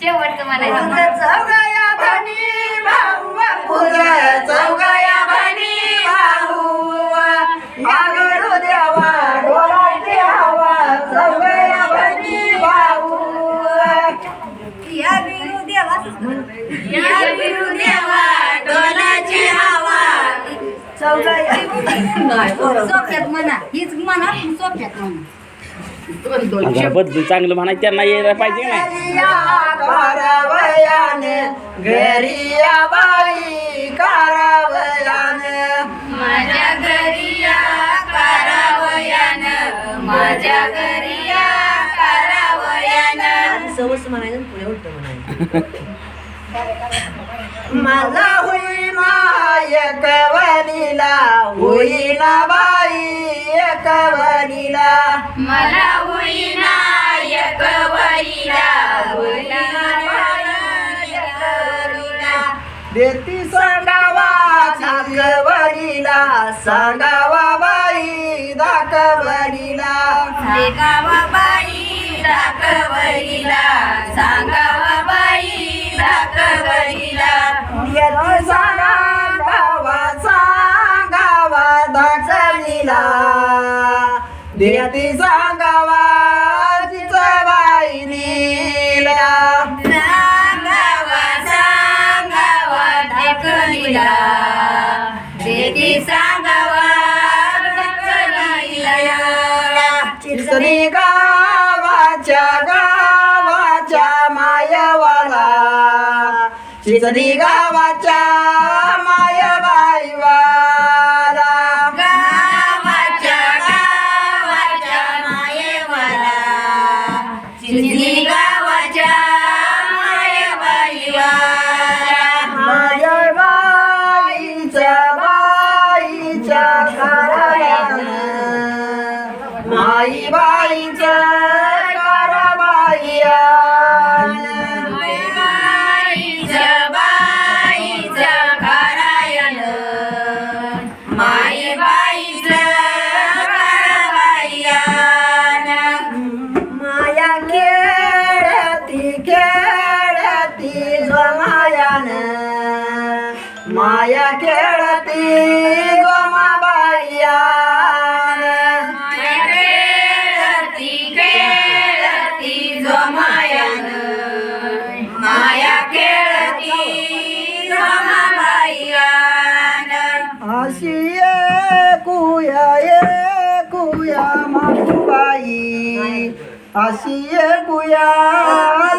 शेवटचं म्हणायचं तुझा चौगया भनी भाऊ तुझा चौगया भनी भाऊ. मागडू देवा डोलाची हवा चौगया भनी भाऊ. या बिरू देवा. या बिरू देवा डोलाची हवा. चौगया सोप्यात म्हणा हीच म्हणा सोप्यात म्हणा. जरा चांगलं म्हणायचं त्यांना यायला पाहिजे का बाई माझ्या म्हणायचं पुढे म्हणायचं माझा होई मायक वनीला होईना बाई एक वनीला मला होईना एक वरीला होईना एक वरीला देती सांगावा दाखवलीला सांगावा बाई दाखवलीला देगावा बाई दाखवलीला सांगावा बाई दाखवलीला देती सांगावा सांगावा देती सांगावा बाईनीला सांगावा सांगावा देती गावाच्या गावाच्या मायवाला. चिरचणी गावाच्या Engineering. माया खेळती गोमाबायान खेळती खेळती जमायन माया. खेळती जमाबाईयान अशी कुया ये कुया माकुबाई अशी कुया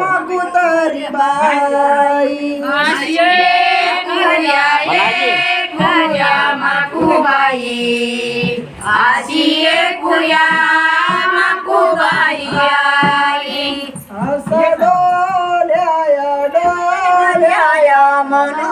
माकू तरी बाई. आशी कुया माकुबाई. असं डोल्याया डोल्याया म्हणू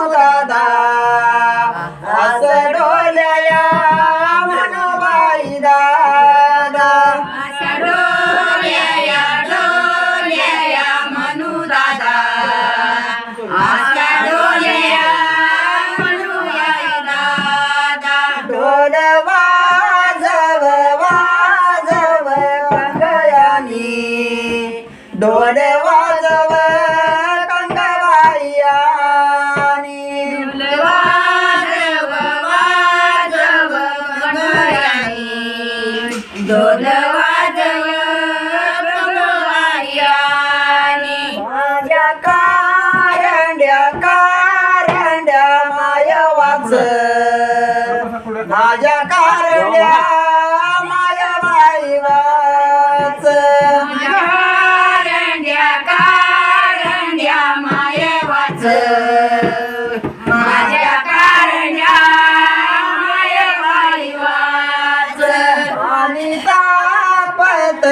Dola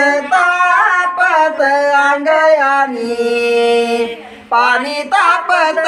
तापत अंगयानी. पाणी तापत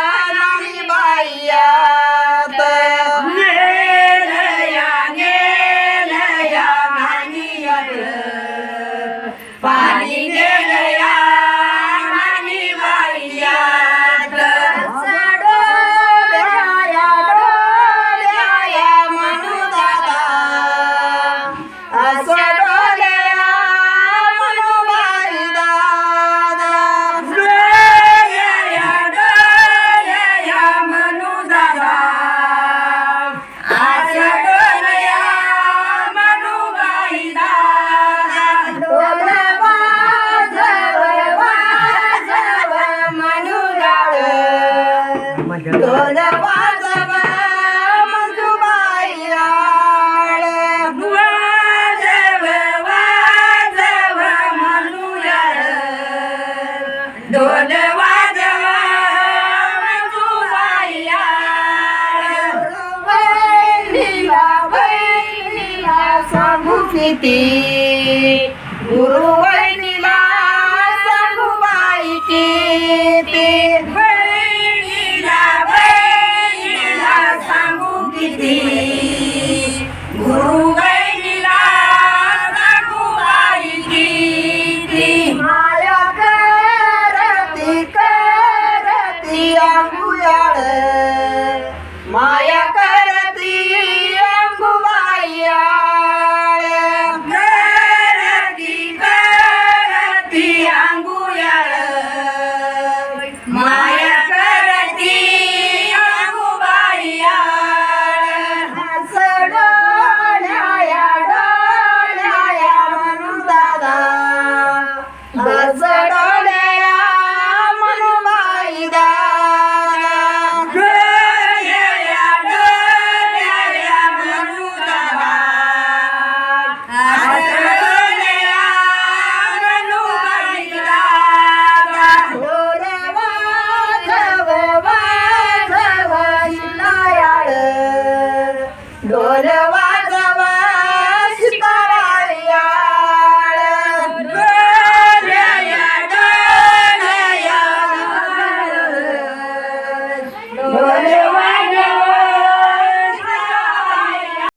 Sarah. યાર ગુયાળે Gonna